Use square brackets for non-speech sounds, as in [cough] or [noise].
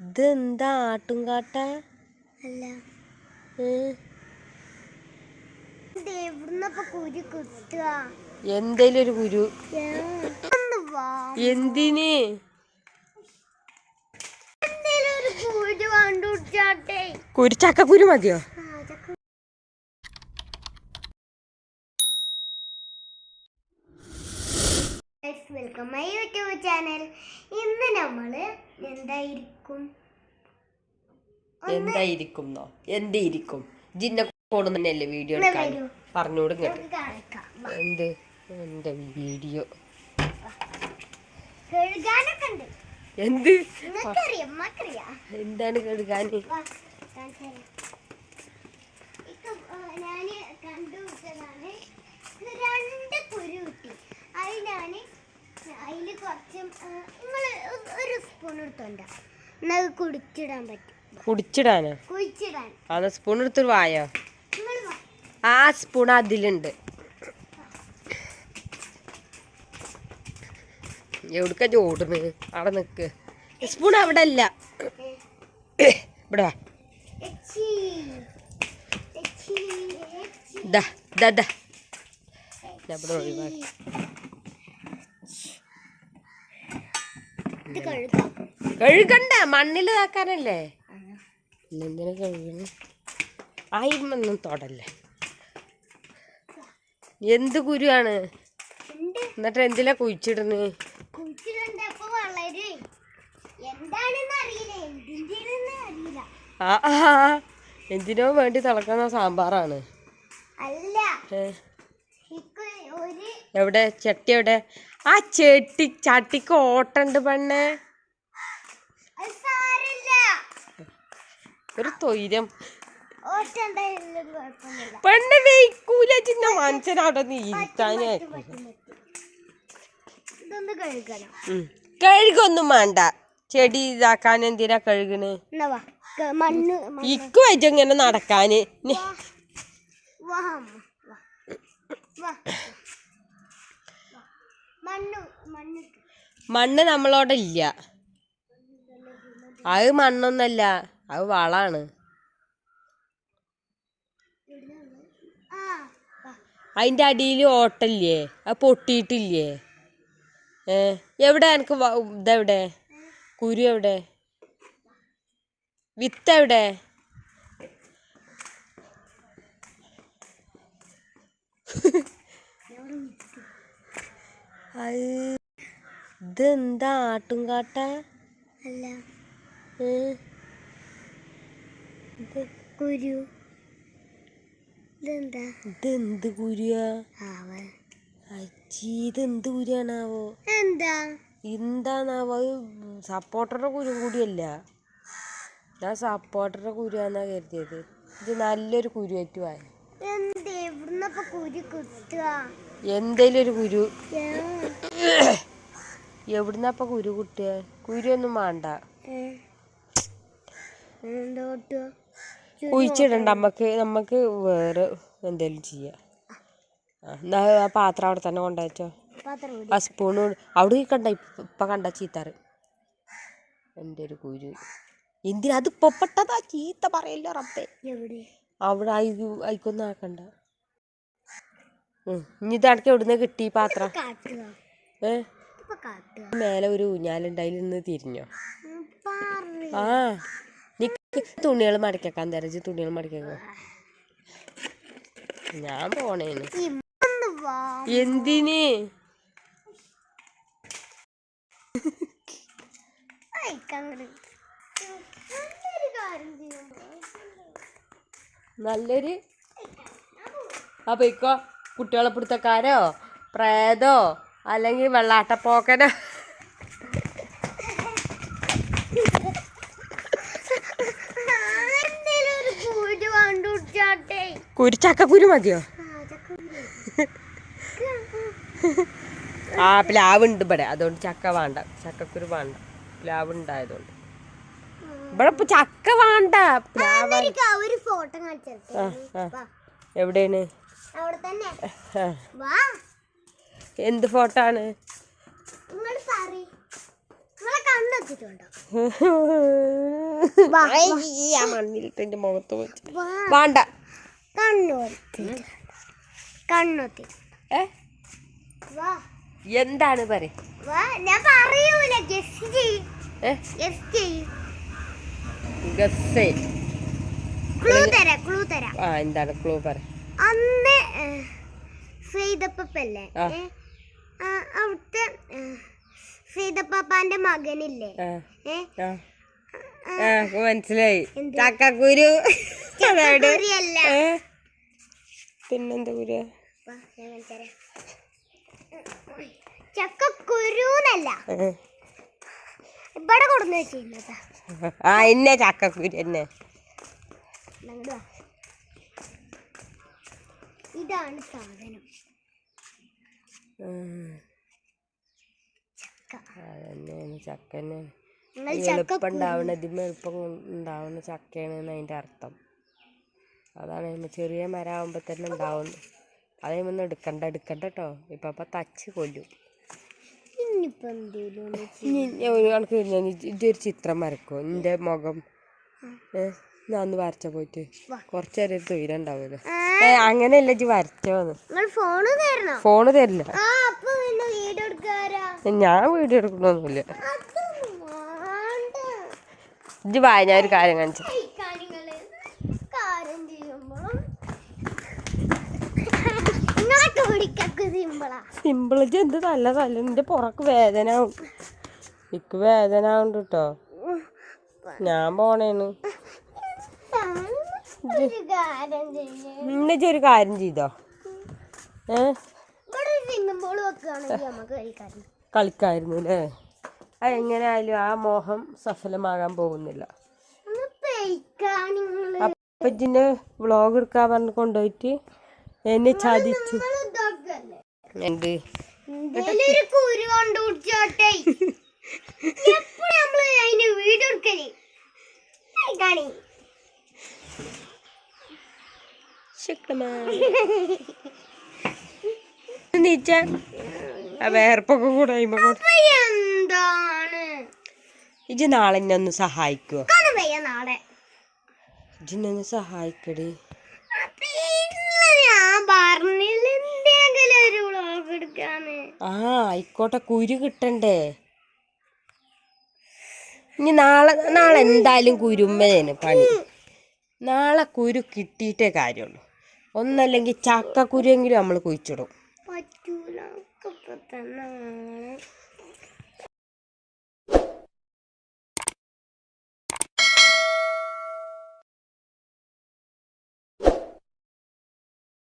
ഇതെന്താ ആട്ടും കാട്ട അല്ല എന്തേലും ഒരു കുരു. എന്തിന്? കുരു കണ്ടുപിടിച്ചാട്ടെ. കുരു ചക്കക്കുരു മതിയോ? എന്തായിരിക്കും? എന്തായിരിക്കും? ജിന്നെ കോട് തന്നെയല്ലേ വീഡിയോ എടുക്കാൻ? ഇങ്ങോട്ട് നമുക്ക് എന്ത്? എന്റെ വീഡിയോ എന്ത്? എന്താണ്. ഇപ്പൊ, ഞാൻ കണ്ടുപിടിച്ചതാണ്. രണ്ട് കുരു കിട്ടി. അത് ഞാൻ അതിൽ കുറച്ച് നിങ്ങൾ ഒരു സ്പൂൺ എടുത്തോണ്ട എന്നാൽ കുടിച്ചിടാൻ പറ്റും. കുടിച്ചിടാനോ? കുഴിച്ചിടാൻ ആ സ്പൂൺ എടുത്തൊരു വായോ? ആ സ്പൂൺ അതിലുണ്ട്. എവിടുക്ക ചോടുന്ന് അവിടെ നിക്ക്. സ്പൂൺ അവിടെ അല്ല ഇവിടെ ഇവിടെ ഒഴിവാക്കി ഇത് കഴുകാം കഴുകണ്ട മണ്ണിൽ ഇതാക്കാനല്ലേ? എന്തിനു കഴുകണം? ആയിമൊന്നും തൊടല്ലേ. എന്ത് കുരുവാണ്? എന്നിട്ട് എന്തിലാ കുഴിച്ചിടുന്നത് ആ എന്തിനോ വേണ്ടി തിളക്കുന്ന സാമ്പാറാണ്. അല്ല. എവിടെ? ചട്ടി എവിടെ? ആ ചെട്ടി ചട്ടിക്ക് ഓട്ടണ്ട് പെണ്ണേ. ഒരു തൊയിരം. പെണ്ണ് വെയ്ക്കൂല ചിന്ന മനുഷ്യനവിടെ നീത്താനേ. കഴുകൊന്നും വേണ്ട. ചെടി ഇതാക്കാൻ എന്തിനാ കഴുകണ്? ഇക്ക് വെച്ചിങ്ങനെ നടക്കാന്. വാ. വാ. മണ്ണ് നമ്മളോടെ ഇല്ല. അത് മണ്ണൊന്നല്ല അത് വളാണ്. അതിന്റെ അടിയിൽ ഓട്ടില്ലേ അത് പൊട്ടിയിട്ടില്ലേ? ഏ എവിടെ എനിക്ക് ഇതെവിടെ? കുരു എവിടെ? വിത്ത് എവിടെ അത് ഇതെന്താ ആട്ടും കാട്ട അല്ല? കുരു. ഇതെന്താ? ഇതെന്ത് കുരുവാ? അച്ചി ഇതെന്ത് കുരുവാണാവോ? എന്താ? എന്താണാവോ? സപ്പോർട്ടറുടെ കുരു കൂടിയല്ല. ഞാൻ സപ്പോർട്ടറുടെ കുരുവാന്നാ കരുതിയത്. ഇത് നല്ലൊരു കുരുവായിട്ട് എവിടുന്നപ്പൊ കുരു കിട്ടുക എന്തേലും ഒരു കുരു. [coughs] എവിടുന്നപ്പ കുരു കുട്ടിയ കുരു ഒന്നും വേണ്ട കിട്ടുക? കുഴിച്ചിടണ്ട. നമ്മക്ക് നമ്മക്ക് വേറെ എന്തേലും ചെയ്യാം. എന്നാ ആ പാത്രം അവിടെ തന്നെ കൊണ്ടുവച്ചോ ആ സ്പൂണ് അവിടെ കണ്ട ഇപ്പ കണ്ട ചീത്താറ്. എന്റെ ഒരു കുരു. എന്തിനാ? അത് ഇപ്പൊ പെട്ടതാ ചീത്ത പറയല്ലോ റബ്ബേ. അവിടെ അയക്കൊന്നും ആക്കണ്ട. ഇനി ഇതടക്ക് എവിടുന്ന് കിട്ടി പാത്രം? ഏ? മേലെ ഒരു ഊഞ്ഞാലുണ്ടായി നിന്ന് തിരിഞ്ഞോ. ആ. നിക്ക് തുണികൾ മടക്കാൻ തരച്ച് തുണികൾ മടക്കിക്കോ ഞാൻ പോണേന്. എന്തിന്? നല്ലൊരു അപ്പൊ ഇക്കോ കുട്ടികളെ പിടുത്തക്കാരോ പ്രേതോ അല്ലെങ്കിൽ വെള്ളാട്ടപ്പോക്കനോ. കുരു ചക്കക്കുരു മതിയോ? ആ പ്ലാവുണ്ട് ഇവിടെ. അതുകൊണ്ട് ചക്ക വേണ്ട. ചക്കക്കുരു വേണ്ട. പ്ലാവ് ഉണ്ടായതുകൊണ്ട്. ഇവിടെ ഇപ്പൊ ചക്ക വേണ്ട. പ്ലാവ് എവിടെയാണ്? എന്ത് ഫോട്ടോ ആണ്? മണ്ണിലിട്ട് മുഖത്ത് വെച്ച്. വേണ്ട. കണ്ണൊത്തി എന്താണ് പറ വാ ഞാൻ പറയൂല. ചെയ്യും. ചെയ്യും. ക്ലൂ തരാം ക്ലൂ തരാം. ആ എന്താണ് ക്ലൂ പറ അന്ന് സീതപ്പല്ലേ. അവിടുത്തെ സീതപ്പാപ്പാന്റെ മകനില്ലേ? മനസ്സിലായി. ചക്കക്കുരു. പിന്നെന്താ കുരു. ചക്കക്കുരുന്നല്ല. ഇവിടെ കൊടുന്ന് വെച്ചിരുന്നതാ. ആ എന്നെ ചക്കക്കുരു എന്നെ. ഇതാണ് സാധനം. ചക്ക. അതന്നെയാണ് ചക്ക തന്നെയാണ് നിങ്ങൾ എളുപ്പം ചക്ക ഉണ്ടാവണ ഇതിന് എളുപ്പം ഉണ്ടാവുന്ന ചക്കയാണ് അതിന്റെ അർത്ഥം. അതാണ് ചെറിയ മരമാകുമ്പോൾ തന്നെ ഉണ്ടാവുന്നു അതേമൊന്നും എടുക്കണ്ട എടുക്കണ്ട കേട്ടോ ഇപ്പം അപ്പം തച്ച് കൊല്ലും. ഒന്ന് ഒരു കണക്ക് ഇതൊരു ചിത്രം വരക്കുമോ നിന്റെ മുഖം. ഏ? ഞാൻ ഒന്ന് വരച്ച പോയിട്ട്. കൊറച്ചേരം കുറച്ച് നേരം ആ, ഏ അങ്ങനെയല്ല ഇജ്ജ് വരച്ചോന്ന് ഫോണ് തരില്ല. ഞാൻ വീഡിയോ എടുക്കണമൊന്നുമില്ല ഇജ്ജ് വായ ഞാൻ ഒരു കാര്യം കാണിച്ചു സിമ്പിൾ ഇജ്ജ് എന്ത് നല്ല തല്ല. നിന്റെ പുറക്ക് വേദന ആവും. ഇക്ക് വേദന ആവുന്നുണ്ട് കേട്ടോ ഞാൻ പോണേന്ന് നിന്നെ ഒരു കാര്യം ചെയ്തോ? ഏ? കളിക്കായിരുന്നു അല്ലേ അത് എങ്ങനെയായാലും ആ മോഹം സഫലമാകാൻ പോകുന്നില്ല. അപ്പച്ചിന്റെ വ്ളോഗ് എടുക്കാൻ പറഞ്ഞ് കൊണ്ടുപോയിട്ട് എന്നെ ചതിച്ചു. എന്ത്? വീഡിയോ എടുക്കൽ? നീച്ച വേർപ്പൊക്കെ കൂടെ എന്താണ്? ഇജ് നാളെ എന്നെ ഒന്ന് സഹായിക്കുവോ നാളെ. ഇജിന്നെ ഒന്ന് സഹായിക്കടി. ആ ആയിക്കോട്ടെ കുരു കിട്ടണ്ടേ. ഇനി നാളെ നാളെ എന്തായാലും കുരുമ്മേന് പണി. നാളെ കുരു കിട്ടിയിട്ടേ കാര്യമുള്ളൂ. ഒന്നല്ലെങ്കിൽ ചക്കക്കുരുവെങ്കിലും നമ്മൾ കുഴിച്ചിടും.